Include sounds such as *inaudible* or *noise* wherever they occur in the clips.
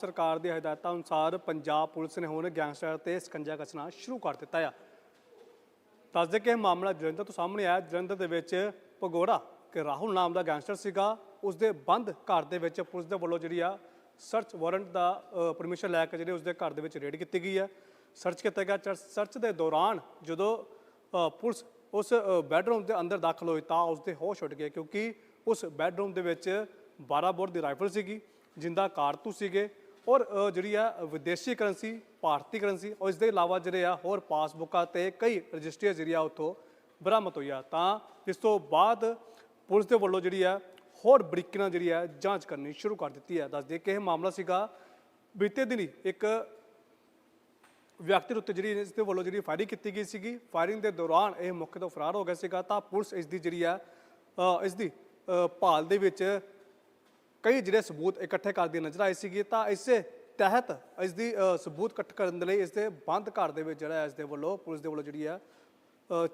ਸਰਕਾਰ ਦੀ ਹਦਾਇਤਾਂ ਅਨੁਸਾਰ ਪੰਜਾਬ ਪੁਲਿਸ ਨੇ ਹੁਣ ਗੈਂਗਸਟਰ ਤੇ ਸਕੰਜਾ ਕੱਸਣਾ ਸ਼ੁਰੂ ਕਰ ਦਿੱਤਾ ਆ। ਦੱਸਦੇ ਕਿ ਇਹ ਮਾਮਲਾ ਜਲੰਧਰ ਤੋਂ ਸਾਹਮਣੇ ਆਇਆ। ਜਲੰਧਰ ਦੇ ਵਿੱਚ ਪਗੋੜਾ ਕਿ ਰਾਹੁਲ ਨਾਮ ਦਾ ਗੈਂਗਸਟਰ ਸੀਗਾ। ਉਸ ਦੇ ਬੰਦ ਘਰ ਦੇ ਵਿੱਚ ਪੁਲਿਸ ਦੇ ਵੱਲੋਂ ਜਿਹੜੀ ਆ ਸਰਚ ਵਾਰੰਟ ਦਾ ਪਰਮਿਸ਼ਨ ਲੈ ਕੇ ਜਿਹੜੇ ਉਸ ਦੇ ਘਰ ਦੇ ਵਿੱਚ ਰੇਡ ਕੀਤੀ ਗਈ ਹੈ ਸਰਚ ਕੀਤਾ ਗਿਆ। ਚਰ- ਸਰਚ ਦੇ ਦੌਰਾਨ ਜਦੋਂ ਪੁਲਿਸ ਉਸ ਬੈਡਰੂਮ ਦੇ ਅੰਦਰ ਦਾਖਲ ਹੋਈ ਤਾਂ ਉਸ ਦੇ ਹੋਸ਼ ਉੱਡ ਗਏ ਕਿਉਂਕਿ ਉਸ ਬੈਡਰੂਮ ਦੇ ਵਿੱਚ 12 ਬੋਰ ਦੀ ਰਾਈਫਲ ਸੀਗੀ, ਜਿੰਦਾ ਕਾਰਤੂਸ ਸੀਗੇ। ਔਰ ਜਿਹੜੀ ਆ, ਵਿਦੇਸ਼ੀ ਕਰੰਸੀ, ਭਾਰਤੀ ਕਰੰਸੀ ਔਰ ਇਸ ਦੇ ਇਲਾਵਾ ਜਿਹੜੇ ਆ, ਹੋਰ ਪਾਸਬੁੱਕਾਂ ਤੇ ਕਈ ਰਜਿਸਟਰੀਆਂ ਜਿਹੜੀ ਆ, ਉੱਥੋਂ ਬਰਾਮਦ ਹੋਈਆਂ। ਤਾਂ ਇਸ ਤੋਂ ਬਾਅਦ ਪੁਲਿਸ ਦੇ ਵੱਲੋਂ ਜਿਹੜੀ ਆ, ਹੋਰ ਬਰੀਕੀ ਨਾਲ ਜਿਹੜੀ ਆ, ਜਾਂਚ ਕਰਨੀ ਸ਼ੁਰੂ ਕਰ ਦਿੱਤੀ ਹੈ। ਦੱਸਦੇ ਕਿ ਇਹ ਮਾਮਲਾ ਸੀਗਾ, ਬੀਤੇ ਦਿਨੀ ਇੱਕ ਵਿਅਕਤੀ ਦੇ ਉੱਤੇ ਜਿਹੜੀ, ਇਸ ਦੇ ਵੱਲੋਂ ਜਿਹੜੀ ਫਾਇਰਿੰਗ ਕੀਤੀ ਗਈ ਸੀਗੀ। ਫਾਇਰਿੰਗ ਦੇ ਦੌਰਾਨ ਇਹ ਮੌਕੇ ਤੋਂ ਫਰਾਰ ਹੋ ਗਿਆ ਸੀਗਾ। ਤਾਂ ਪੁਲਿਸ ਇਸ ਦੀ ਜਿਹੜੀ ਆ ਇਸ ਦੀ ਭਾਲ ਦੇ ਵਿੱਚ ਕਈ ਜਿਹੜੇ ਸਬੂਤ ਇਕੱਠੇ ਕਰਦੀ ਨਜ਼ਰ ਆਈ ਸੀਗੀ, ਤਾਂ ਇਸੇ ਤਹਿਤ ਇਸ ਦੀ ਸਬੂਤ ਇਕੱਠ ਕਰਨ ਦੇ ਲਈ ਇਸ ਦੇ ਬੰਦ ਘਰ ਦੇ ਵਿੱਚ ਜਿਹੜਾ ਇਸ ਦੇ ਵੱਲੋਂ, ਪੁਲਿਸ ਦੇ ਵੱਲੋਂ ਜਿਹੜੀ ਹੈ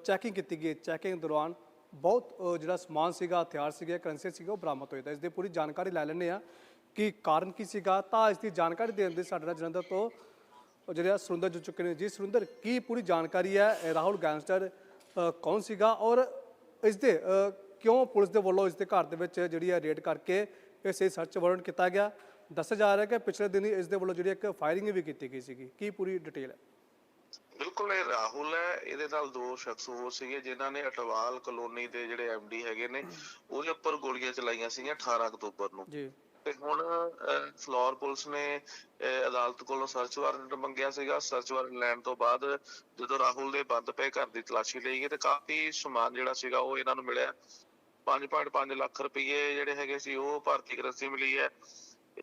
ਚੈਕਿੰਗ ਕੀਤੀ ਗਈ। ਚੈਕਿੰਗ ਦੌਰਾਨ ਬਹੁਤ ਜਿਹੜਾ ਸਮਾਨ ਸੀਗਾ, ਹਥਿਆਰ ਸੀਗੇ ਕਰੰਸੀ ਸੀਗੇ, ਉਹ ਬਰਾਮਦ ਹੋਏ। ਤਾਂ ਇਸ ਦੀ ਪੂਰੀ ਜਾਣਕਾਰੀ ਲੈ ਲੈਂਦੇ ਆ ਕਿ ਕਾਰਨ ਕੀ ਸੀਗਾ। ਤਾਂ ਇਸ ਦੀ ਜਾਣਕਾਰੀ ਦੇਣ ਦੇ ਸਾਡੇ ਨਾਲ ਜਲੰਧਰ ਤੋਂ ਜਿਹੜੇ ਆ, ਸੁਰਿੰਦਰ ਜੁੜ ਚੁੱਕੇ ਨੇ। ਜੀ, ਸੁਰਿੰਦਰ, ਕੀ ਪੂਰੀ ਜਾਣਕਾਰੀ ਹੈ? ਰਾਹੁਲ ਗੈਂਗਸਟਰ ਕੌਣ ਸੀਗਾ? ਔਰ ਇਸ ਦੇ ਕਿਉਂ ਪੁਲਿਸ ਦੇ ਵੱਲੋਂ ਇਸ ਦੇ ਘਰ ਦੇ ਵਿੱਚ ਜਿਹੜੀ ਹੈ, ਰੇਡ ਕਰਕੇ ਇਸ ਸਰਚ ਵਾਰੰਟ ਕੀਤਾ ਗਿਆ। ਦੱਸਿਆ ਜਾ ਰਿਹਾ ਕਿ ਪਿਛਲੇ ਦਿਨੀ ਇਸ ਦੇ ਵੱਲੋਂ ਜਿਹੜੀ ਇੱਕ ਫਾਇਰਿੰਗ ਵੀ ਕੀਤੀ ਗਈ ਸੀਗੀ। ਕੀ ਪੂਰੀ ਡਿਟੇਲ ਹੈ? ਬਿਲਕੁਲ ਇਹ ਰਾਹੁਲ ਹੈ। ਇਹਦੇ ਨਾਲ ਦੋ ਸ਼ਖਸ ਹੋਰ ਸੀਗੇ ਜਿਨ੍ਹਾਂ ਨੇ ਅਟਵਾਲ ਕਲੋਨੀ ਦੇ ਜਿਹੜੇ ਐਮਡੀ ਹੈਗੇ ਨੇ ਉਹਦੇ ਉੱਪਰ ਗੋਲੀਆਂ ਚਲਾਈਆਂ ਸੀਗੀਆਂ 18 ਅਕਤੂਬਰ ਨੂੰ। ਜੀ। ਤੇ ਹੁਣ ਫਲੋਰ ਪੁਲਿਸ ਨੇ ਅਦਾਲਤ ਕੋਲੋਂ ਸਰਚ ਵਾਰੰਟ ਮੰਗਿਆ ਸੀਗਾ। ਸਰਚ ਵਾਰੰਟ ਲੈਣ ਤੋਂ ਬਾਅਦ ਜਦੋਂ ਰਾਹੁਲ ਦੇ ਬੰਦ ਪਏ ਘਰ ਦੀ ਤਲਾਸ਼ੀ ਲਈ ਗਈ ਤੇ ਕਾਫੀ ਸਮਾਨ ਜਿਹੜਾ ਸੀਗਾ ਉਹ ਇਹਨਾਂ ਨੂੰ ਮਿਲਿਆ। 5.5 ਲੱਖ ਰੁਪਏ ਜਿਹੜੇ ਹੈਗੇ ਸੀ, ਉਹ ਭਾਰਤੀ ਕਰੰਸੀ ਮਿਲੀ ਹੈ।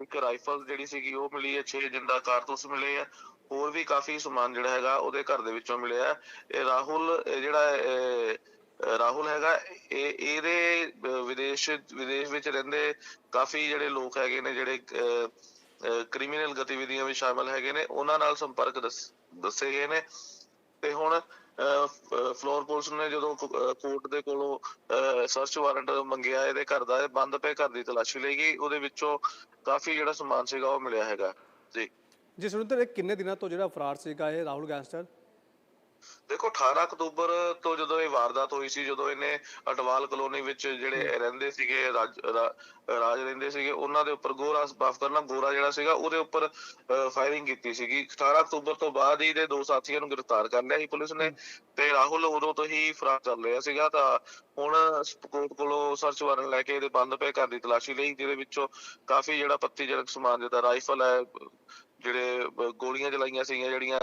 ਇੱਕ ਰਾਈਫਲ ਜਿਹੜੀ ਸੀਗੀ, ਉਹ ਮਿਲੀ ਹੈ। 6 ਜਿੰਦਾ ਕਾਰਤੂਸ ਮਿਲੇ ਆ। ਹੋਰ ਵੀ ਕਾਫੀ ਸਮਾਨ ਜਿਹੜਾ ਹੈਗਾ, ਉਹਦੇ ਘਰ ਦੇ ਵਿੱਚੋਂ ਮਿਲਿਆ। ਇਹ ਰਾਹੁਲ ਜਿਹੜਾ ਰਾਹੁਲ ਹੈਗਾ, ਇਹ, ਇਹਦੇ ਵਿਦੇਸ਼ ਵਿਦੇਸ਼ ਵਿੱਚ ਰਹਿੰਦੇ ਕਾਫੀ ਜਿਹੜੇ ਲੋਕ ਹੈਗੇ ਨੇ, ਜਿਹੜੇ ਕ੍ਰਿਮੀਨਲ ਗਤੀਵਿਧੀਆਂ ਵਿੱਚ ਸ਼ਾਮਲ ਹੈਗੇ ਨੇ, ਉਹਨਾਂ ਨਾਲ ਸੰਪਰਕ ਦੱਸ- ਦੱਸੇ ਗਏ ਨੇ। ਤੇ ਹੁਣ ਫਲੋਰ ਪੁਲਿਸ ਨੇ ਜਦੋਂ ਕੋਰਟ ਦੇ ਕੋਲੋਂ ਸਰਚ ਵਾਰੰਟ ਮੰਗਿਆ ਇਹਦੇ ਘਰ ਦਾ ਬੰਦ ਪਏ ਘਰ ਦੀ ਤਲਾਸ਼ੀ ਲਈ ਗਈ, ਉਹਦੇ ਵਿੱਚੋਂ ਕਾਫੀ ਜਿਹੜਾ ਸਮਾਨ ਸੀਗਾ ਉਹ ਮਿਲਿਆ ਹੈਗਾ। ਜੀ। ਜੀ ਸੁਰਿੰਦਰ, ਇਹ ਕਿੰਨੇ ਦਿਨਾਂ ਤੋਂ ਜਿਹੜਾ ਫਰਾਰ ਸੀਗਾ ਇਹ ਰਾਹੁਲ ਗੈਂਗਸਟਰ? ਦੇਖੋ 18 ਅਕਤੂਬਰ ਤੋਂ ਜਦੋਂ ਇਹ ਵਾਰਦਾਤ ਹੋਈ ਸੀ ਜਦੋਂ ਇਹਨੇ ਅਟਵਾਲ ਕਲੋਨੀ ਵਿੱਚ ਜਿਹੜੇ ਰਹਿੰਦੇ ਸੀਗੇ ਰਾਜ ਰਹਿੰਦੇ ਸੀਗੇ ਉਹਨਾਂ ਦੇ ਉੱਪਰ ਗੋਰਾ ਮਾਫ ਕਰਨਾ ਗੋਰਾ ਜਿਹੜਾ ਸੀਗਾ ਉਹਦੇ ਉੱਪਰ ਫਾਇਰਿੰਗ ਕੀਤੀ ਸੀਗੀ। 18 ਅਕਤੂਬਰ ਤੋਂ ਬਾਅਦ ਹੀ ਦੇ ਦੋ ਸਾਥੀਆਂ ਨੂੰ ਗ੍ਰਿਫਤਾਰ ਕਰ ਲਿਆ ਸੀ ਪੁਲਿਸ ਨੇ ਤੇ ਰਾਹੁਲ ਉਦੋਂ ਤੋਂ ਹੀ ਫਰਾਰ ਚੱਲ ਰਿਹਾ ਸੀਗਾ ਤਾਂ ਹੁਣ ਕੋਰਟ ਕੋਲੋਂ ਸਰਚ ਵਾਰੰਟ ਲੈ ਕੇ ਇਹਦੇ ਬੰਦ ਪਏ ਘਰ ਦੀ ਤਲਾਸ਼ੀ ਲਈ ਜਿਹਦੇ ਵਿੱਚੋਂ ਕਾਫੀ ਜਿਹੜਾ ਪੱਤੀਜਨਕ ਸਮਾਨ ਜਿੱਦਾਂ ਰਾਈਫਲ ਹੈ ਜਿਹੜੇ ਗੋਲੀਆਂ ਚਲਾਈਆਂ ਸੀਗੀਆਂ ਜਿਹੜੀਆਂ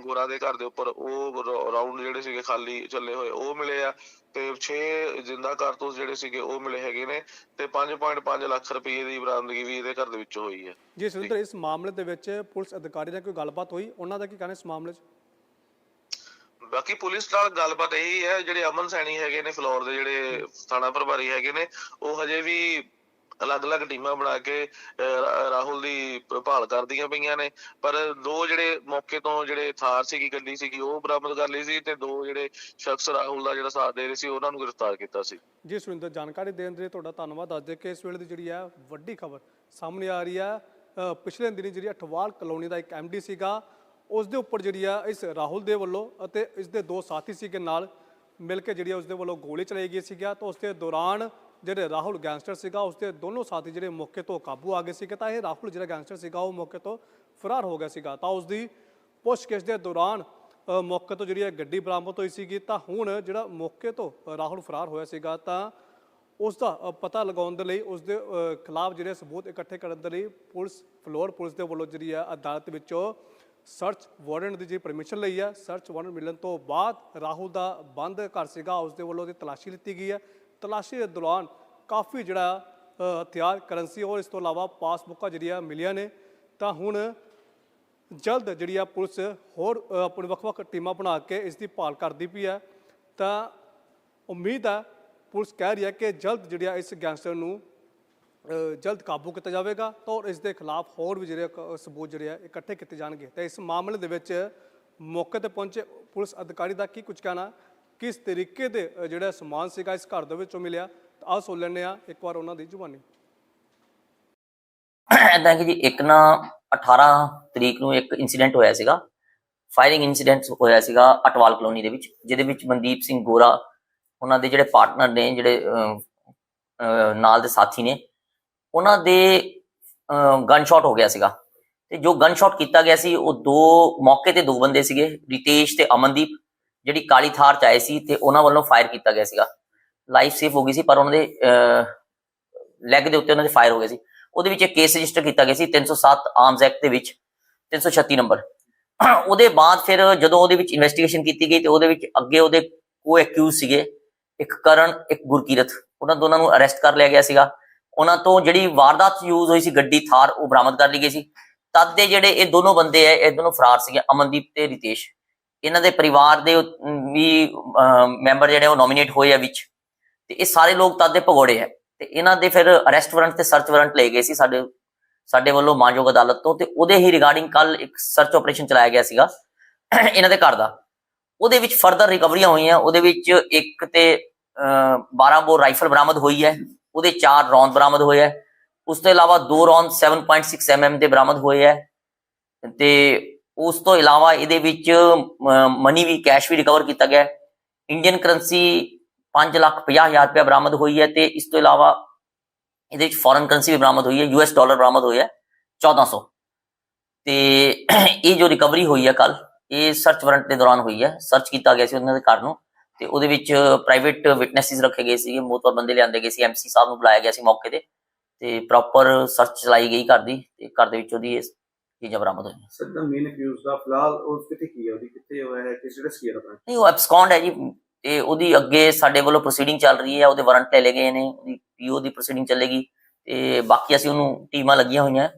ਗੋਰਾ ਦੇ ਘਰ ਦੇ ਉੱਪਰ ਉਹ ਰਾਉਂਡ ਜਿਹੜੇ ਸੀਗੇ ਖਾਲੀ ਚੱਲੇ ਹੋਏ ਉਹ ਮਿਲੇ ਆ। ਤੇ 6 ਜਿੰਦਾ ਕਾਰਤੂਸ ਜਿਹੜੇ ਸੀਗੇ ਉਹ ਮਿਲੇ ਹੈਗੇ ਨੇ। ਤੇ 5.5 ਲੱਖ ਰੁਪਏ ਦੀ ਬਰਾਮਦਗੀ ਵੀ ਇਹਦੇ ਘਰ ਦੇ ਵਿੱਚੋਂ ਹੋਈ ਹੈ। ਜੀ ਸੁਰਿੰਦਰ ਇਸ ਮਾਮਲੇ ਦੇ ਵਿੱਚ ਪੁਲਿਸ ਅਧਿਕਾਰੀ ਨਾਲ ਕੋਈ ਗੱਲਬਾਤ ਹੋਈ? ਉਹਨਾਂ ਦਾ ਕੀ ਕਹਿਣਾ ਇਸ ਮਾਮਲੇ 'ਚ? ਬਾਕੀ ਪੁਲਿਸ ਨਾਲ ਗੱਲਬਾਤ ਇਹੀ ਹੈ ਜਿਹੜੇ ਅਮਨ ਸੈਣੀ ਹੈਗੇ ਨੇ ਫਲੋਰ ਦੇ ਜਿਹੜੇ ਥਾਣਾ ਪ੍ਰਭਾਰੀ ਹੈਗੇ ਨੇ ਉਹ ਹਜੇ ਵੀ ਅਲੱਗ-ਅਲੱਗ ਟੀਮਾਂ ਬਣਾ ਕੇ ਰਾਹੁਲ ਦੀ ਭਾਲ ਕਰਦੀਆਂ ਪਈਆਂ ਨੇ। ਪਰ ਦੋ ਜਿਹੜੇ ਮੌਕੇ ਤੋਂ ਜਿਹੜੇ ਥਾਰ ਸੀਗੀ, ਗੱਡੀ ਸੀਗੀ, ਉਹ ਬਰਾਮਦ ਕਰ ਲਈ ਸੀ ਤੇ ਦੋ ਜਿਹੜੇ ਸ਼ਖਸ ਰਾਹੁਲ ਦਾ ਜਿਹੜਾ ਸਾਥ ਦੇ ਰਹੇ ਸੀ, ਉਹਨਾਂ ਨੂੰ ਗ੍ਰਿਫਤਾਰ ਕੀਤਾ ਸੀ। ਜੀ, ਸੁਰਿੰਦਰ, ਜਾਣਕਾਰੀ ਦੇਣ ਦੇ ਤੁਹਾਡਾ ਧੰਨਵਾਦ। ਦੱਸਦੇ ਕਿ ਇਸ ਵੇਲੇ ਦੀ ਜਿਹੜੀ ਹੈ ਵੱਡੀ ਖਬਰ ਸਾਹਮਣੇ ਆ ਰਹੀ ਹੈ। ਪਿਛਲੇ ਦਿਨੀ ਜਿਹੜੀ ਅਠਵਾਲ ਕਲੋਨੀ ਦਾ ਇੱਕ ਐਮਡੀ ਸੀਗਾ, ਉਸ ਦੇ ਉੱਪਰ ਜਿਹੜੀ ਆ ਇਸ ਰਾਹੁਲ ਦੇ ਵੱਲੋਂ ਅਤੇ ਇਸ ਦੇ ਦੋ ਸਾਥੀ ਸੀਗੇ ਨਾਲ ਮਿਲ ਕੇ ਜਿਹੜੀ ਆ ਉਸ ਦੇ ਵੱਲੋਂ ਗੋਲੀ ਚਲਾਈ ਗਈ ਸੀਗਾ। ਤਾਂ ਉਸ ਦੇ ਦੌਰਾਨ ਜਿਹੜੇ ਰਾਹੁਲ ਗੈਂਗਸਟਰ ਸੀਗਾ ਉਸਦੇ ਦੋਨੋਂ ਸਾਥੀ ਜਿਹੜੇ ਮੌਕੇ ਤੋਂ ਕਾਬੂ ਆ ਗਏ ਸੀਗੇ, ਤਾਂ ਇਹ ਰਾਹੁਲ ਜਿਹੜਾ ਗੈਂਗਸਟਰ ਸੀਗਾ, ਉਹ ਮੌਕੇ ਤੋਂ ਫਰਾਰ ਹੋ ਗਿਆ ਸੀਗਾ। ਤਾਂ ਉਸਦੀ ਪੁੱਛਗਿੱਛ ਦੇ ਦੌਰਾਨ ਮੌਕੇ ਤੋਂ ਜਿਹੜੀ ਇਹ ਗੱਡੀ ਬਰਾਮਦ ਹੋਈ ਸੀਗੀ, ਤਾਂ ਹੁਣ ਜਿਹੜਾ ਮੌਕੇ ਤੋਂ ਰਾਹੁਲ ਫਰਾਰ ਹੋਇਆ ਸੀਗਾ, ਤਾਂ ਉਸ ਦਾ ਪਤਾ ਲਗਾਉਣ ਦੇ ਲਈ, ਉਸ ਦੇ ਖਿਲਾਫ ਜਿਹੜੇ ਸਬੂਤ ਇਕੱਠੇ ਕਰਨ ਦੇ ਲਈ ਪੁਲਿਸ, ਫਲੋਰ ਪੁਲਿਸ ਦੇ ਵੱਲੋਂ ਜਿਹੜੀ ਹੈ, ਅਦਾਲਤ ਵਿੱਚੋਂ ਸਰਚ ਵਾਰੰਟ ਦੀ ਜਿਹੜੀ ਪਰਮਿਸ਼ਨ ਲਈ ਹੈ ਸਰਚ ਵਾਰੰਟ ਮਿਲਣ ਤੋਂ ਬਾਅਦ ਰਾਹੁਲ ਦਾ ਬੰਦ ਘਰ ਸੀਗਾ, ਉਸ ਦੇ ਵੱਲੋਂ ਦੀ ਤਲਾਸ਼ੀ ਲਿੱਤੀ ਗਈ ਹੈ। ਤਲਾਸ਼ੀ ਦੇ ਦੌਰਾਨ ਕਾਫੀ ਜਿਹੜਾ ਹਥਿਆਰ, ਕਰੰਸੀ, ਔਰ ਇਸ ਤੋਂ ਇਲਾਵਾ ਪਾਸਬੁੱਕਾਂ ਜਿਹੜੀਆਂ ਮਿਲੀਆਂ ਨੇ, ਤਾਂ ਹੁਣ ਜਲਦ ਜਿਹੜੀ ਆ ਪੁਲਿਸ ਹੋਰ ਆਪਣੀ ਵੱਖ-ਵੱਖ ਟੀਮਾਂ ਬਣਾ ਕੇ ਇਸ ਦੀ ਭਾਲ ਕਰਦੀ ਪਈ ਹੈ। ਤਾਂ ਉਮੀਦ ਹੈ, ਪੁਲਿਸ ਕਹਿ ਰਹੀ ਹੈ ਕਿ ਜਲਦ ਜਿਹੜੀ ਆ ਇਸ ਗੈਂਗਸਟਰ ਨੂੰ ਜਲਦ ਕਾਬੂ ਕੀਤਾ ਜਾਵੇਗਾ, ਤਾਂ ਔਰ ਇਸ ਦੇ ਖਿਲਾਫ ਹੋਰ ਵੀ ਜਿਹੜੇ ਕ- ਸਬੂਤ ਜਿਹੜੇ ਆ, ਇਕੱਠੇ ਕੀਤੇ ਜਾਣਗੇ। ਤਾਂ ਇਸ ਮਾਮਲੇ ਦੇ ਵਿੱਚ ਮੌਕੇ ਤੇ ਪਹੁੰਚੇ ਪੁਲਿਸ ਅਧਿਕਾਰੀ ਦਾ ਕੀ ਕੁਝ ਕਹਿਣਾ? ਕਿਸ ਤਰੀਕੇ ਦੇ ਜਿਹੜਾ ਸਮਾਨ ਸੀਗਾ ਇਸ ਘਰ ਦੇ ਵਿੱਚੋਂ ਮਿਲਿਆ? ਤਾਂ ਸੁਣ ਲੈਂਦੇ ਆ ਇੱਕ ਵਾਰ ਉਹਨਾਂ ਦੀ ਜ਼ੁਬਾਨੀ। ਏਦਾਂ ਕਿ ਜੀ ਇੱਕ ਨਾ 18 ਤਰੀਕ ਨੂੰ ਇੱਕ ਇਨਸੀਡੈਂਟ ਹੋਇਆ ਸੀਗਾ। ਫਾਇਰਿੰਗ ਇਨਸੀਡੈਂਟ ਹੋਇਆ ਸੀਗਾ ਅਟਵਾਲ ਕਲੋਨੀ ਦੇ ਵਿੱਚ, ਜਿਹਦੇ ਵਿੱਚ ਮਨਦੀਪ ਸਿੰਘ ਗੋਰਾ ਉਹਨਾਂ ਦੇ ਜਿਹੜੇ ਪਾਰਟਨਰ ਨੇ, ਜਿਹੜੇ ਨਾਲ ਦੇ ਸਾਥੀ ਨੇ, ਉਹਨਾਂ ਦੇ ਗਨ ਸ਼ਾਟ ਹੋ ਗਿਆ ਸੀਗਾ। ਤੇ ਜੋ ਗਨ ਸ਼ਾਟ ਕੀਤਾ ਗਿਆ ਸੀ, ਉਹ ਦੋ ਮੌਕੇ ਤੇ ਦੋ ਬੰਦੇ ਸੀਗੇ, ਰਿਤੇਸ਼ ਤੇ ਅਮਨਦੀਪ। ਜਿਹੜੀ ਕਾਲੀ ਥਾਰ ਚ ਆਏ ਸੀ ਤੇ ਉਹਨਾਂ ਵੱਲੋਂ ਫਾਇਰ ਕੀਤਾ ਗਿਆ ਸੀਗਾ। ਲਾਈਫ ਸੇਫ ਹੋ ਗਈ ਸੀ, ਪਰ ਉਹਨਾਂ ਦੇ ਲੈਗ ਦੇ ਉੱਤੇ ਉਹਨਾਂ ਦੇ ਫਾਇਰ ਹੋ ਗਏ ਸੀ। ਉਹਦੇ ਵਿੱਚ ਇੱਕ ਕੇਸ ਰਜਿਸਟਰ ਕੀਤਾ ਗਿਆ ਸੀ 307 ਆਰਮਸ ਐਕਟ ਦੇ ਵਿੱਚ 336 ਨੰਬਰ *clears throat* ਉਹਦੇ ਬਾਅਦ ਫਿਰ ਜਦੋਂ ਉਹਦੇ ਵਿੱਚ ਇਨਵੈਸਟੀਗੇਸ਼ਨ ਕੀਤੀ ਗਈ ਤੇ ਉਹਦੇ ਵਿੱਚ ਅੱਗੇ ਉਹਦੇ ਕੋ ਐਕਿਊਜ਼ ਸੀਗੇ, ਇੱਕ ਕਰਨ, ਇੱਕ ਗੁਰਕੀਰਤ। ਉਹਨਾਂ ਦੋਨਾਂ ਨੂੰ ਅਰੈਸਟ ਕਰ ਲਿਆ ਗਿਆ ਸੀਗਾ। ਉਹਨਾਂ ਤੋਂ ਜਿਹੜੀ ਵਾਰਦਾਤ ਯੂਜ਼ ਹੋਈ ਸੀ ਗੱਡੀ, ਥਾਰ, ਉਹ ਬਰਾਮਦ ਕਰ ਲਈ ਗਈ ਸੀ। ਤਦ ਦੇ ਜਿਹੜੇ ਇਹ ਦੋਨੋਂ ਬੰਦੇ ਆ, ਇਹ ਦੋਨੋਂ ਫਰਾਰ ਸੀਗੇ, ਅਮਨਦੀਪ ਤੇ ਰਿਤੇਸ਼। ਇਹਨਾਂ ਦੇ ਪਰਿਵਾਰ ਦੇ ਵੀ ਮੈਂਬਰ ਜਿਹੜੇ ਉਹ ਨੋਮੀਨੇਟ ਹੋਏ ਆ ਵਿੱਚ। ਤੇ ਇਹ ਸਾਰੇ ਲੋਕ ਤਦ ਦੇ ਭਗੌੜੇ ਆ। ਤੇ ਇਹਨਾਂ ਦੇ ਫਿਰ ਅਰੈਸਟ ਵਾਰੰਟ ਤੇ ਸਰਚ ਵਾਰੰਟ ਲਏ ਗਏ ਸੀ ਸਾਡੇ ਸਾਡੇ ਵੱਲੋਂ ਮਾਨਯੋਗ ਅਦਾਲਤ ਤੋਂ। ਤੇ ਉਹਦੇ ਹੀ ਰਿਗਾਰਡਿੰਗ ਕੱਲ ਇੱਕ ਸਰਚ ਆਪਰੇਸ਼ਨ ਚਲਾਇਆ ਗਿਆ ਸੀਗਾ ਇਹਨਾਂ ਦੇ ਘਰ ਦਾ। ਉਹਦੇ ਵਿੱਚ ਫਰਦਰ ਰਿਕਵਰੀਆਂ ਹੋਈਆਂ। ਉਹਦੇ ਵਿੱਚ ਇੱਕ ਤੇ ਅਹ, 12 ਬੋਰ ਰਾਈਫਲ ਬਰਾਮਦ ਹੋਈ ਹੈ। ਉਹਦੇ ਚਾਰ ਰੌਂਦ ਬਰਾਮਦ ਹੋਏ ਹੈ। ਉਸ ਤੋਂ ਇਲਾਵਾ ਦੋ ਰੌਂਦ 7.6 mm ਦੇ ਬਰਾਮਦ ਹੋਏ ਹੈ। ਤੇ ਉਸ ਤੋਂ ਇਲਾਵਾ ਇਹਦੇ ਵਿੱਚ ਮਨੀ ਵੀ ਕੈਸ਼ ਵੀ ਰਿਕਵਰ ਕੀਤਾ ਗਿਆ ਇੰਡੀਅਨ ਕਰੰਸੀ 5 ਲੱਖ 50 ਹਜ਼ਾਰ ਰੁਪਏ ਬਰਾਮਦ ਹੋਈ ਹੈ ਤੇ ਇਸ ਤੋਂ ਇਲਾਵਾ ਇਹਦੇ ਵਿੱਚ ਫੋਰਨ ਕਰੰਸੀ ਵੀ ਬਰਾਮਦ ਹੋਈ ਹੈ ਯੂਐਸ ਡਾਲਰ ਬਰਾਮਦ ਹੋਇਆ ਹੈ 1400 ਤੇ ਇਹ ਜੋ ਰਿਕਵਰੀ ਹੋਈ ਹੈ ਕੱਲ ਇਹ ਸਰਚ ਵਾਰੰਟ ਦੇ ਦੌਰਾਨ ਹੋਈ ਹੈ। ਸਰਚ ਕੀਤਾ ਗਿਆ ਸੀ ਉਹਨਾਂ ਦੇ ਘਰ ਨੂੰ ਤੇ ਉਹਦੇ ਵਿੱਚ ਪ੍ਰਾਈਵੇਟ ਵਿਟਨੈਸਿਸ ਰੱਖੇ ਗਏ ਸੀਗੇ ਮੋਤਬਰ ਬੰਦੇ ਲਿਆਂਦੇ ਗਏ ਸੀ ਐਮਸੀ ਸਾਹਿਬ ਨੂੰ ਬੁਲਾਇਆ ਗਿਆ ਸੀ ਮੌਕੇ ਤੇ ਤੇ ਪ੍ਰੋਪਰ ਸਰਚ ਚਲਾਈ ਗਈ ਘਰ ਦੀ ਤੇ ਘਰ ਦੇ ਵਿੱਚ ਉਹਦੀ ਇਹ ਚੀਜ਼ਾਂ ਬਰਾਮਦ ਹੋਈਆਂ ਸਰ ਦਾ ਮੇਨ ਅਕਿਊਜ਼ ਦਾ ਫਿਲਹਾਲ ਉਹ ਕਿੱਥੇ ਕੀ ਹੈ ਉਹਦੀ ਕਿੱਥੇ ਹੋਇਆ ਹੈ ਕਿਸ ਜਿਹੜਾ ਸੀ ਆਪਣਾ? ਨਹੀਂ ਉਹ ਐਬਸਕੌਂਡ ਹੈ ਜੀ। ਤੇ ਉਹਦੀ ਅੱਗੇ ਸਾਡੇ ਵੱਲੋਂ ਪ੍ਰੋਸੀਡਿੰਗ ਚੱਲ ਰਹੀ ਹੈ ਉਹਦੇ ਵਾਰੰਟ ਲੈ ਲਏ ਗਏ ਨੇ ਉਹਦੀ ਪੀਓ ਦੀ ਪ੍ਰੋਸੀਡਿੰਗ ਚੱਲੇਗੀ। ਤੇ ਬਾਕੀ ਅਸੀਂ ਉਹਨੂੰ ਟੀਮਾਂ ਲੱਗੀਆਂ ਹੋਈਆਂ।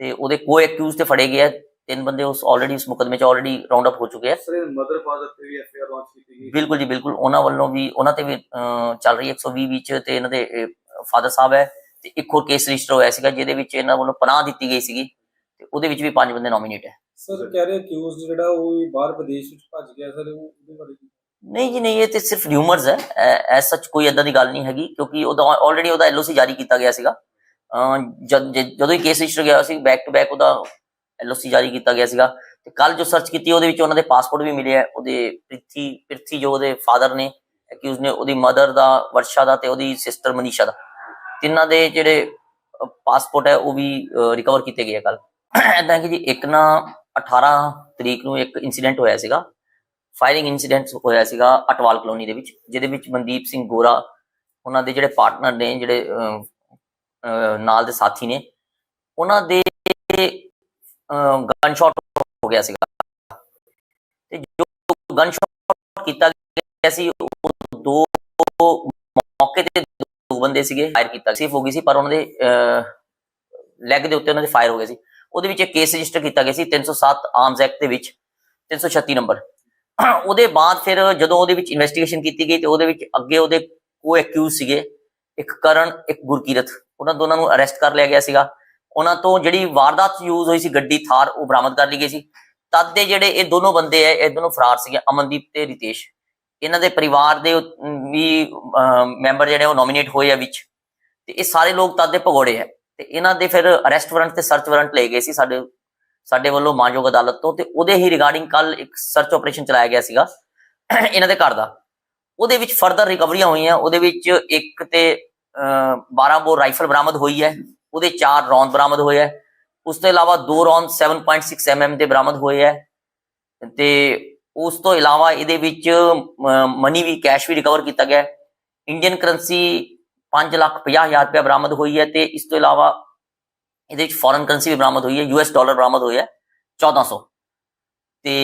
ਤੇ ਉਹਦੇ ਕੋ ਐਕਿਊਜ਼ ਤੇ ਫੜੇ ਗਏ ਤਿੰਨ ਬੰਦੇ ਉਸ ਆਲਰੇਡੀ ਉਸ ਮੁਕਦਮੇ 'ਚ ਆਲਰੇਡੀ ਰਾਉਂਡ ਅਪ ਹੋ ਚੁੱਕੇ ਆ। ਸਰ ਮਦਰ ਫਾਦਰ ਤੇ ਵੀ ਐਫਆਈਆਰ ਲਾਂਚ ਕੀਤੀ ਗਈ। ਬਿਲਕੁਲ ਜੀ ਬਿਲਕੁਲ। ਉਹਨਾਂ ਵੱਲੋਂ ਵੀ ਉਹਨਾਂ ਤੇ ਵੀ ਚੱਲ ਰਹੀ ਹੈ 120 ਵਿੱਚ ਤੇ ਇਹਨਾਂ ਦੇ ਫਾਦਰ ਸਾਹਿਬ ਹੈ। ਤੇ ਇੱਕ ਹੋਰ ਕੇਸ ਰਜਿਸਟਰ ਹੋਇਆ ਸੀਗਾ ਜਿਹਦੇ ਵਿੱਚ ਇਹਨਾਂ ਵੱਲੋਂ ਪਨਾਹ ਦਿੱਤੀ ਗਈ ਸੀਗੀ। ਤੇ ਉਹਦੇ ਵਿੱਚ ਵੀ ਪੰਜ ਬੰਦੇ ਨੋਮੀਨੇਟ ਹੈ। ਸਰ ਕਹਿ ਰਹੇ ਅਕਿਊਜ਼ਡ ਜਿਹੜਾ ਉਹ ਵੀ ਬਾਹਰ ਵਿਦੇਸ਼ ਵਿੱਚ ਭੱਜ ਗਿਆ ਸਰ ਉਹ ਉਹਦੇ ਬਾਰੇ ਨਹੀਂ ਜੀ ਨਹੀਂ ਇਹ ਤੇ ਸਿਰਫ ਰਿਊਮਰਸ ਹੈ। ਐਸ ਸੱਚ ਕੋਈ ਏਦਾਂ ਦੀ ਗੱਲ ਨਹੀਂ ਹੈਗੀ ਕਿਉਂਕਿ ਉਹਦਾ ਆਲਰੇਡੀ ਉਹਦਾ ਐਲਓਸੀ ਜਾਰੀ ਕੀਤਾ ਗਿਆ ਸੀਗਾ। ਜਦ ਜ- ਜਦੋਂ ਹੀ ਕੇਸ ਰਜਿਸਟਰ ਗਿਆ ਸੀ ਬੈਕ ਟੂ ਬੈਕ ਉਹਦਾ ਐਲਓਸੀ ਜਾਰੀ ਕੀਤਾ ਗਿਆ ਸੀਗਾ। ਤੇ ਕੱਲ ਜੋ ਸਰਚ ਕੀਤੀ ਉਹਦੇ ਵਿੱਚ ਉਹਨਾਂ ਦੇ ਪਾਸਪੋਰਟ ਵੀ ਮਿਲੇ ਆ ਉਹਦੇ ਪ੍ਰਿਥੀ ਪ੍ਰਿਥੀ ਜੋ ਉਹਦੇ ਫਾਦਰ ਨੇ ਅਕਿਊਜ਼ ਨੇ ਉਹਦੀ ਮਦਰ ਦਾ ਵਰਸ਼ਾ ਦਾ ਤੇ ਉਹਦੀ ਸਿਸਟਰ ਮਨੀਸ਼ਾ ਦਾ। ਤਿੰਨਾਂ ਦੇ ਜਿਹੜੇ ਪਾਸਪੋਰਟ ਹੈ ਉਹ ਵੀ ਰਿਕਵਰ ਕੀਤੇ ਗਏ ਕੱਲ ਐਦਾਂ ਕਿ ਜੀ ਇੱਕ ਨਾ 18 ਤਰੀਕ ਨੂੰ ਇੱਕ ਇਨਸੀਡੈਂਟ ਹੋਇਆ ਸੀਗਾ। ਫਾਇਰਿੰਗ ਇਨਸੀਡੈਂਟ ਹੋਇਆ ਸੀਗਾ ਅਟਵਾਲ ਕਲੋਨੀ ਦੇ ਵਿੱਚ, ਜਿਹਦੇ ਵਿੱਚ ਮਨਦੀਪ ਸਿੰਘ ਗੋਰਾ, ਉਹਨਾਂ ਦੇ ਜਿਹੜੇ ਪਾਰਟਨਰ ਨੇ, ਜਿਹੜੇ ਨਾਲ ਦੇ ਸਾਥੀ ਨੇ, ਉਹਨਾਂ ਦੇ ਗਨ ਸ਼ਾਟ ਹੋ ਗਿਆ ਸੀਗਾ। ਤੇ ਜੋ ਗਨ ਸ਼ਾਟ ਕੀਤਾ ਗਿਆ ਸੀ, ਉਹ ਦੋ ਮੌਕੇ ਤੇ ਦੋ ਬੰਦੇ ਸੀਗੇ ਫਾਇਰ ਕੀਤਾ। ਸੇਫ ਹੋ ਗਈ ਸੀ, ਪਰ ਉਹਨਾਂ ਦੇ ਲੈਗ ਦੇ ਉੱਤੇ ਉਹਨਾਂ ਦੇ ਫਾਇਰ ਹੋ ਗਏ ਸੀ। ਉਹਦੇ ਵਿੱਚ ਇੱਕ ਕੇਸ ਰਜਿਸਟਰ ਕੀਤਾ ਗਿਆ ਸੀ 307 ਆਰਮਸ ਐਕਟ ਦੇ ਵਿੱਚ 336 ਨੰਬਰ ਉਹਦੇ ਬਾਅਦ ਫਿਰ ਜਦੋਂ ਉਹਦੇ ਵਿੱਚ ਇਨਵੈਸਟੀਗੇਸ਼ਨ ਕੀਤੀ ਗਈ ਤੇ ਉਹਦੇ ਵਿੱਚ ਅੱਗੇ ਉਹਦੇ ਕੋ ਐਕਿਊਜ਼ ਸੀਗੇ, ਇੱਕ ਕਰਨ, ਇੱਕ ਗੁਰਕੀਰਤ। ਉਹਨਾਂ ਦੋਨਾਂ ਨੂੰ ਅਰੈਸਟ ਕਰ ਲਿਆ ਗਿਆ ਸੀਗਾ। ਉਹਨਾਂ ਤੋਂ ਜਿਹੜੀ ਵਾਰਦਾਤ ਯੂਜ਼ ਹੋਈ ਸੀ ਗੱਡੀ ਥਾਰ, ਉਹ ਬਰਾਮਦ ਕਰ ਲਈ ਗਈ ਸੀ। ਤਦ ਦੇ ਜਿਹੜੇ ਇਹ ਦੋਨੋਂ ਬੰਦੇ ਆ, ਇਹ ਦੋਨੋਂ ਫਰਾਰ ਸੀਗੇ, ਅਮਨਦੀਪ ਤੇ ਰਿਤੇਸ਼। ਇਹਨਾਂ ਦੇ ਪਰਿਵਾਰ ਦੇ ਵੀ ਮੈਂਬਰ ਜਿਹੜੇ ਉਹ ਨੋਮੀਨੇਟ ਹੋਏ ਆ ਵਿੱਚ। ਤੇ ਇਹ ਸਾਰੇ ਲੋਕ ਤਦ ਦੇ ਭਗੌੜੇ ਆ। ਤੇ ਇਹਨਾਂ ਦੇ ਫਿਰ ਅਰੈਸਟ ਵਾਰੰਟ ਤੇ ਸਰਚ ਵਾਰੰਟ ਲਏ ਗਏ ਸੀ ਸਾਡੇ ਸਾਡੇ ਵੱਲੋਂ ਮਾਨਯੋਗ ਅਦਾਲਤ ਤੋਂ ਤੇ ਉਹਦੇ ਹੀ ਰਿਗਾਰਡਿੰਗ ਕੱਲ ਇੱਕ ਸਰਚ ਆਪਰੇਸ਼ਨ ਚਲਾਇਆ ਗਿਆ ਸੀਗਾ *clears throat* ਇਹਨਾਂ ਦੇ ਘਰ ਦਾ। ਉਹਦੇ ਵਿੱਚ ਫਰਦਰ ਰਿਕਵਰੀਆਂ ਹੋਈਆਂ ਉਹਦੇ ਵਿੱਚ ਇੱਕ ਤੇ ਅਹ, 12 ਬੋਰ ਰਾਈਫਲ ਬਰਾਮਦ ਹੋਈ ਹੈ ਉਹਦੇ ਚਾਰ ਰੌਂਦ ਬਰਾਮਦ ਹੋਏ ਹੈ ਉਸ ਤੋਂ ਇਲਾਵਾ ਦੋ ਰੌਂਦ 7.6 mm ਦੇ ਬਰਾਮਦ ਹੋਏ ਹੈ ਤੇ ਉਸ ਤੋਂ ਇਲਾਵਾ ਇਹਦੇ ਵਿੱਚ ਮਨੀ ਵੀ ਕੈਸ਼ ਵੀ ਰਿਕਵਰ ਕੀਤਾ ਗਿਆ ਇੰਡੀਅਨ ਕਰੰਸੀ 5 ਲੱਖ 50 ਹਜ਼ਾਰ ਰੁਪਏ ਬਰਾਮਦ ਹੋਈ ਹੈ ਤੇ ਇਸ ਤੋਂ ਇਲਾਵਾ ਇਹਦੇ ਵਿੱਚ ਫੋਰਨ ਕਰੰਸੀ ਵੀ ਬਰਾਮਦ ਹੋਈ ਹੈ ਯੂਐਸ ਡਾਲਰ ਬਰਾਮਦ ਹੋਇਆ ਹੈ 1400 ਤੇ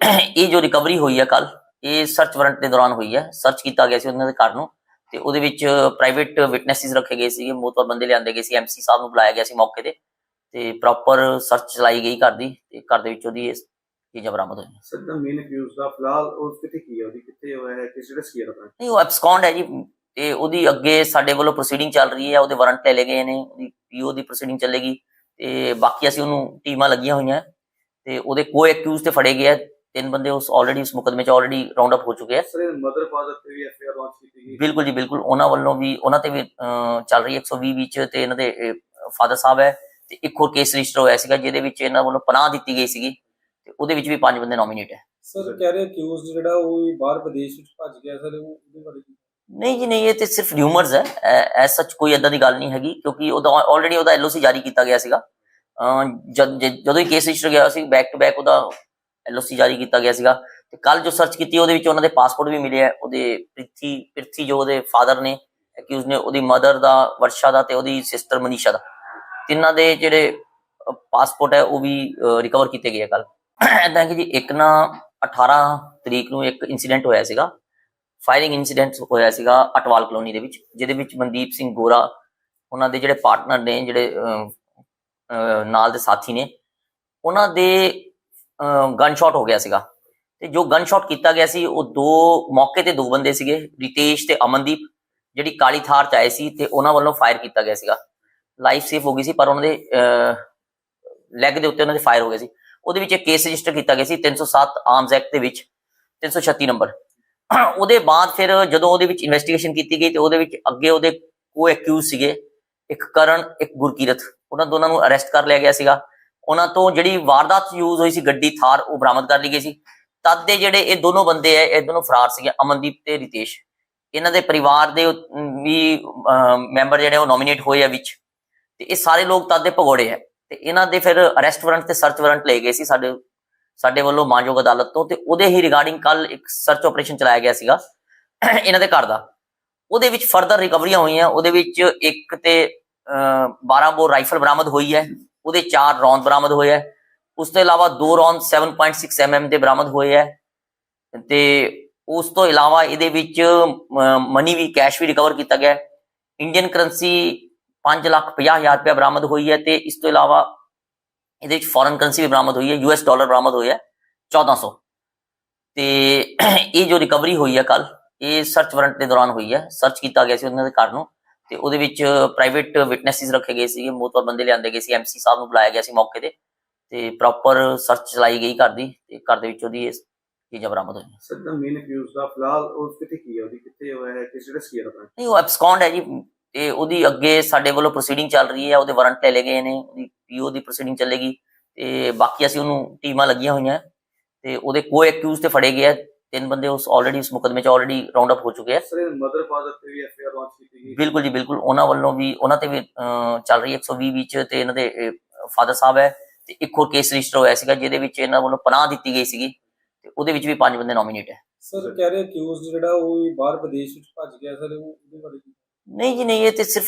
*clears throat* ਇਹ ਜੋ ਰਿਕਵਰੀ ਹੋਈ ਹੈ ਕੱਲ ਇਹ ਸਰਚ ਵਾਰੰਟ ਦੇ ਦੌਰਾਨ ਹੋਈ ਹੈ ਸਰਚ ਕੀਤਾ ਗਿਆ ਸੀ ਉਹਨਾਂ ਦੇ ਘਰ ਨੂੰ ਤੇ ਉਹਦੇ ਵਿੱਚ ਪ੍ਰਾਈਵੇਟ ਵਿਟਨੈਸਿਸ ਰੱਖੇ ਗਏ ਸੀਗੇ ਮੋਤਬਰ ਬੰਦੇ ਲਿਆਂਦੇ ਗਏ ਸੀ ਐਮਸੀ ਸਾਹਿਬ ਨੂੰ ਬੁਲਾਇਆ ਗਿਆ ਸੀ ਮੌਕੇ ਤੇ ਤੇ ਪ੍ਰੋਪਰ ਸਰਚ ਚਲਾਈ ਗਈ ਘਰ ਦੀ ਤੇ ਘਰ ਦੇ ਵਿੱਚ ਉਹਦੀ ਇਹ ਚੀਜ਼ਾਂ ਬਰਾਮਦ ਹੋਈਆਂ। ਸਰ ਦਾ ਮੇਨ ਅਕਿਊਜ਼ ਦਾ ਫਿਲਹਾਲ ਉਹ ਕਿੱਥੇ ਕੀ ਹੈ ਉਹਦੀ ਕਿੱਥੇ ਹੋਇਆ ਹੈ ਕਿਸ ਜਿਹੜਾ ਸੀ ਨਹੀਂ ਉਹ ਐਬਸਕੌਂਡ ਹੈ ਜੀ। ਤੇ ਉਹਦੀ ਅੱਗੇ ਸਾਡੇ ਵੱਲੋਂ ਪ੍ਰੋਸੀਡਿੰਗ ਚੱਲ ਰਹੀ ਹੈ ਉਹਦੇ ਵਾਰੰਟ ਲੈ ਲਏ ਗਏ ਨੇ ਉਹਦੀ ਪੀਓ ਦੀ ਪ੍ਰੋਸੀਡਿੰਗ ਚੱਲੇਗੀ ਤੇ ਬਾਕੀ ਅਸੀਂ ਉਹਨੂੰ ਟੀਮਾਂ ਲੱਗੀਆਂ ਹੋਈਆਂ ਤੇ ਉਹਦੇ ਕੋ ਐਕਿਊਜ਼ ਤੇ ਫੜੇ ਗਏ ਆ ਤਿੰਨ ਬੰਦੇ ਉਸ ਆਲਰੇਡੀ ਉਸ ਮੁਕਦਮੇ 'ਚ ਆਲਰੇਡੀ ਰਾਉਂਡ ਅਪ ਹੋ ਚੁੱਕੇ ਆ ਸਰ ਮਦਰ ਫਾਦਰ ਤੇ ਵੀ ਐਫਆਈਆਰ ਲਾਂਚ ਕੀਤੀ ਗਈ। ਬਿਲਕੁਲ ਜੀ ਬਿਲਕੁਲ ਉਹਨਾਂ ਵੱਲੋਂ ਵੀ ਉਹਨਾਂ ਤੇ ਵੀ ਚੱਲ ਰਹੀ ਹੈ 120 ਵਿੱਚ ਤੇ ਇਹਨਾਂ ਦੇ ਫਾਦਰ ਸਾਹਿਬ ਹੈ ਤੇ ਇੱਕ ਹੋਰ ਕੇਸ ਰਜਿਸਟਰ ਹੋਇਆ ਸੀਗਾ ਜਿਹਦੇ ਵਿੱਚ ਇਹਨਾਂ ਵੱਲੋਂ ਪਨਾਹ ਦਿੱਤੀ ਗਈ ਸੀਗੀ ਤੇ ਉਹਦੇ ਵਿੱਚ ਵੀ ਪੰਜ ਬੰਦੇ ਨੋਮੀਨੇਟ ਹੈ। ਸਰ ਕਹਿ ਰਹੇ ਅਕਿਊਜ਼ਡ ਜਿਹੜਾ ਉਹ ਬਾਹਰ ਵਿਦੇਸ਼ ਵਿੱਚ ਭੱਜ ਗਿਆ ਸਰ ਉਹ ਉਹਦੇ ਬਾਰੇ ਕੀ ਨਹੀਂ ਜੀ, ਨਹੀਂ, ਇਹ ਤੇ ਸਿਰਫ ਰਿਊਮਰਸ ਹੈ। ਐਸ ਸੱਚ ਕੋਈ ਏਦਾਂ ਦੀ ਗੱਲ ਨਹੀਂ ਹੈਗੀ, ਕਿਉਂਕਿ ਉਹਦਾ ਆਲਰੇਡੀ ਉਹਦਾ ਐਲਓਸੀ ਜਾਰੀ ਕੀਤਾ ਗਿਆ ਸੀਗਾ। ਜਦ ਜਦੋਂ ਹੀ ਕੇਸ ਰਜਿਸਟਰ ਗਿਆ ਸੀ ਬੈਕ ਟੂ ਬੈਕ ਉਹਦਾ ਐਲਓਸੀ ਜਾਰੀ ਕੀਤਾ ਗਿਆ ਸੀਗਾ। ਤੇ ਕੱਲ ਜੋ ਸਰਚ ਕੀਤੀ, ਉਹਦੇ ਵਿੱਚ ਉਹਨਾਂ ਦੇ ਪਾਸਪੋਰਟ ਵੀ ਮਿਲੇ ਹੈ ਉਹਦੇ ਪ੍ਰਿਥੀ ਪ੍ਰਿਥੀ ਜੋ ਉਹਦੇ ਫਾਦਰ ਨੇ ਅਕਿਊਜ਼ ਨੇ, ਉਹਦੀ ਮਦਰ ਦਾ, ਵਰਸ਼ਾ ਦਾ ਤੇ ਉਹਦੀ ਸਿਸਟਰ ਮਨੀਸ਼ਾ ਦਾ। ਤਿੰਨਾਂ ਦੇ ਜਿਹੜੇ ਪਾਸਪੋਰਟ ਹੈ, ਉਹ ਵੀ ਰਿਕਵਰ ਕੀਤੇ ਗਏ ਕੱਲ ਐਦਾਂ ਕਿ ਜੀ, ਇੱਕ ਨਾ 18 ਤਰੀਕ ਨੂੰ ਇੱਕ ਇਨਸੀਡੈਂਟ ਹੋਇਆ ਸੀਗਾ। ਫਾਇਰਿੰਗ ਇਨਸੀਡੈਂਟ ਹੋਇਆ ਸੀਗਾ ਅਟਵਾਲ ਕਲੋਨੀ ਦੇ ਵਿੱਚ, ਜਿਹਦੇ ਵਿੱਚ ਮਨਦੀਪ ਸਿੰਘ ਗੋਰਾ ਉਹਨਾਂ ਦੇ ਜਿਹੜੇ ਪਾਰਟਨਰ ਨੇ, ਜਿਹੜੇ ਨਾਲ ਦੇ ਸਾਥੀ ਨੇ, ਉਹਨਾਂ ਦੇ ਗਨ ਸ਼ਾਟ ਹੋ ਗਿਆ ਸੀਗਾ। ਤੇ ਜੋ ਗਨ ਸ਼ਾਟ ਕੀਤਾ ਗਿਆ ਸੀ, ਉਹ ਦੋ, ਮੌਕੇ ਤੇ ਦੋ ਬੰਦੇ ਸੀਗੇ, ਰਿਤੇਸ਼ ਤੇ ਅਮਨਦੀਪ, ਜਿਹੜੀ ਕਾਲੀ ਥਾਰ ਚ ਆਏ ਸੀ ਤੇ ਉਹਨਾਂ ਵੱਲੋਂ ਫਾਇਰ ਕੀਤਾ ਗਿਆ ਸੀਗਾ। ਲਾਈਫ ਸੇਫ ਹੋ ਗਈ ਸੀ, ਪਰ ਉਹਨਾਂ ਦੇ ਲੈਗ ਦੇ ਉੱਤੇ ਉਹਨਾਂ ਦੇ ਫਾਇਰ ਹੋ ਗਏ ਸੀ। ਉਹਦੇ ਵਿੱਚ ਇੱਕ ਕੇਸ ਰਜਿਸਟਰ ਕੀਤਾ ਗਿਆ ਸੀ 307 ਆਰਮਸ ਐਕਟ ਦੇ ਵਿੱਚ 336 ਨੰਬਰ *clears throat* ਉਹਦੇ ਬਾਅਦ ਫਿਰ ਜਦੋਂ ਉਹਦੇ ਵਿੱਚ ਇਨਵੈਸਟੀਗੇਸ਼ਨ ਕੀਤੀ ਗਈ ਤੇ ਉਹਦੇ ਵਿੱਚ ਅੱਗੇ ਉਹਦੇ ਕੋ ਐਕਿਊਜ਼ ਸੀਗੇ, ਇੱਕ ਕਰਨ, ਇੱਕ ਗੁਰਕੀਰਤ। ਉਹਨਾਂ ਦੋਨਾਂ ਨੂੰ ਅਰੈਸਟ ਕਰ ਲਿਆ ਗਿਆ ਸੀਗਾ। ਉਹਨਾਂ ਤੋਂ ਜਿਹੜੀ ਵਾਰਦਾਤ ਯੂਜ਼ ਹੋਈ ਸੀ ਗੱਡੀ, ਥਾਰ, ਉਹ ਬਰਾਮਦ ਕਰ ਲਈ ਗਈ ਸੀ। ਤਦ ਦੇ ਜਿਹੜੇ ਇਹ ਦੋਨੋਂ ਬੰਦੇ ਐ, ਇਹ ਦੋਨੋਂ ਫਰਾਰ ਸੀਗੇ, ਅਮਨਦੀਪ ਤੇ ਰਿਤੇਸ਼। ਇਹਨਾਂ ਦੇ ਪਰਿਵਾਰ ਦੇ ਵੀ ਮੈਂਬਰ ਜਿਹੜੇ ਉਹ ਨੋਮੀਨੇਟ ਹੋਏ ਆ ਵਿੱਚ। ਤੇ ਇਹ ਸਾਰੇ ਲੋਕ ਤਦ ਦੇ ਭਗੌੜੇ ਐ। ਤੇ ਇਹਨਾਂ ਦੇ ਫਿਰ ਅਰੈਸਟ ਵਾਰੰਟ ਤੇ ਸਰਚ ਵਾਰੰਟ ਲਏ ਗਏ ਸੀ ਸਾਡੇ ਸਾਡੇ ਵੱਲੋਂ ਮਾਨਯੋਗ ਅਦਾਲਤ ਤੋਂ ਤੇ ਉਹਦੇ ਹੀ ਰਿਗਾਰਡਿੰਗ ਕੱਲ ਇੱਕ ਸਰਚ ਆਪਰੇਸ਼ਨ ਚਲਾਇਆ ਗਿਆ ਸੀਗਾ, ਇਹਨਾਂ ਦੇ ਘਰ ਦਾ। ਉਹਦੇ ਵਿੱਚ ਫਰਦਰ ਰਿਕਵਰੀਆਂ ਹੋਈਆਂ, ਉਹਦੇ ਵਿੱਚ ਇੱਕ ਤੇ 12 ਬੋਰ ਰਾਈਫਲ ਬਰਾਮਦ ਹੋਈ ਹੈ, ਉਹਦੇ ਚਾਰ ਰੌਂਦ ਬਰਾਮਦ ਹੋਏ ਹੈ, ਉਸ ਤੋਂ ਇਲਾਵਾ ਦੋ ਰੌਂਦ 7.6 mm ਦੇ ਬਰਾਮਦ ਹੋਏ ਹੈ ਤੇ ਉਸ ਤੋਂ ਇਲਾਵਾ ਇਹਦੇ ਵਿੱਚ ਮਨੀ ਵੀ ਕੈਸ਼ ਵੀ ਰਿਕਵਰ ਕੀਤਾ ਗਿਆ ਇੰਡੀਅਨ ਕਰੰਸੀ 5 ਲੱਖ 50 ਹਜ਼ਾਰ ਰੁਪਏ ਬਰਾਮਦ ਹੋਈ ਹੈ ਤੇ ਇਸ ਤੋਂ ਇਲਾਵਾ ਇਹਦੇ ਵਿੱਚ ਫੋਰਨ ਕਰੰਸੀ ਵੀ ਬਰਾਮਦ ਹੋਈ ਹੈ ਯੂਐਸ ਡਾਲਰ ਬਰਾਮਦ ਹੋਇਆ ਹੈ 1400 ਤੇ ਇਹ ਜੋ ਰਿਕਵਰੀ ਹੋਈ ਹੈ ਕੱਲ ਇਹ ਸਰਚ ਵਾਰੰਟ ਦੇ ਦੌਰਾਨ ਹੋਈ ਹੈ ਸਰਚ ਕੀਤਾ ਗਿਆ ਸੀ ਉਹਨਾਂ ਦੇ ਘਰ ਨੂੰ ਤੇ ਉਹਦੇ ਵਿੱਚ ਪ੍ਰਾਈਵੇਟ ਵਿਟਨੈਸਿਸ ਰੱਖੇ ਗਏ ਸੀ ਮੋਤਬਰ ਬੰਦੇ ਲਿਆਂਦੇ ਗਏ ਸੀ ਐਮਸੀ ਸਾਹਿਬ ਨੂੰ ਬੁਲਾਇਆ ਗਿਆ ਸੀ ਮੌਕੇ ਤੇ ਤੇ ਪ੍ਰੋਪਰ ਸਰਚ ਚਲਾਈ ਗਈ ਘਰ ਦੀ ਤੇ ਘਰ ਦੇ ਵਿੱਚ ਉਹਦੀ ਇਹ ਚੀਜ਼ਾਂ ਬਰਾਮਦ ਹੋਈਆਂ। ਸਰ ਦਾ ਮੇਨ ਅਕਿਊਜ਼ ਦਾ ਫਿਲਹਾਲ ਉਹ ਕਿੱਥੇ ਕੀ ਹੈ ਉਹਦੀ ਕਿੱਥੇ ਹੋਇਆ ਹੈ ਕਿਸ ਜਿਹੜਾ ਸੀ ਆਪਣਾ? ਨਹੀਂ ਉਹ ਐਬਸਕੌਂਡ ਹੈ ਜੀ ਤੇ ਉਹਦੀ ਅੱਗੇ ਸਾਡੇ ਵੱਲੋਂ ਪ੍ਰੋਸੀਡਿੰਗ ਚੱਲ ਰਹੀ ਹੈ ਉਹਦੇ ਵਾਰੰਟ ਲੈ ਲਏ ਗਏ ਨੇ ਉਹਦੀ ਪੀਓ ਦੀ ਪ੍ਰੋਸੀਡਿੰਗ ਚੱਲੇਗੀ ਤੇ ਬਾਕੀ ਅਸੀਂ ਉਹਨੂੰ ਟੀਮਾਂ ਲੱਗੀਆਂ ਹੋਈਆਂ ਤੇ ਉਹਦੇ ਕੋ ਐਕਿਊਜ਼ ਤੇ ਫੜੇ ਗਏ ਤਿੰਨ ਬੰਦੇ ਉਸ ਆਲਰੇਡੀ ਉਸ ਮੁਕਦਮੇ 'ਚ ਆਲਰੇਡੀ ਰਾਉਂਡ ਅਪ ਹੋ ਚੁੱਕੇ ਆ। ਸਰ ਮਦਰ ਫਾਦਰ ਤੇ ਵੀ ਐਫਆਈਆਰ ਲਾਂਚ ਕੀਤੀ ਗਈ। ਬਿਲਕੁਲ ਜੀ ਬਿਲਕੁਲ ਉਹਨਾਂ ਵੱਲੋਂ ਵੀ ਉਹਨਾਂ ਤੇ ਵੀ ਚੱਲ ਰਹੀ ਹੈ 120 ਵਿੱਚ ਤੇ ਇਹਨਾਂ ਦੇ ਫਾਦਰ ਸਾਹਿਬ ਹੈ ਤੇ ਇੱਕ ਹੋਰ ਕੇਸ ਰਜਿਸਟਰ ਹੋਇਆ ਸੀਗਾ ਜਿਹਦੇ ਵਿੱਚ ਇਹਨਾਂ ਵੱਲੋਂ ਪਨਾਹ ਦਿੱਤੀ ਗਈ ਸੀਗੀ ਤੇ ਉਹਦੇ ਵਿੱਚ ਵੀ ਪੰਜ ਬੰਦੇ ਨੋਮੀਨੇਟ ਹੈ। ਸਰ ਕਹਿ ਰਹੇ ਅਕਿਊਜ਼ਡ ਜਿਹੜਾ ਉਹ ਬਾਹਰ ਵਿਦੇਸ਼ ਵਿੱਚ ਭੱਜ ਗਿਆ ਸਰ ਉਹ ਉਹਦੇ ਬਾਰੇ ਕੀ ਨਹੀਂ ਜੀ ਨਹੀਂ ਇਹ ਤੇ ਸਿਰਫ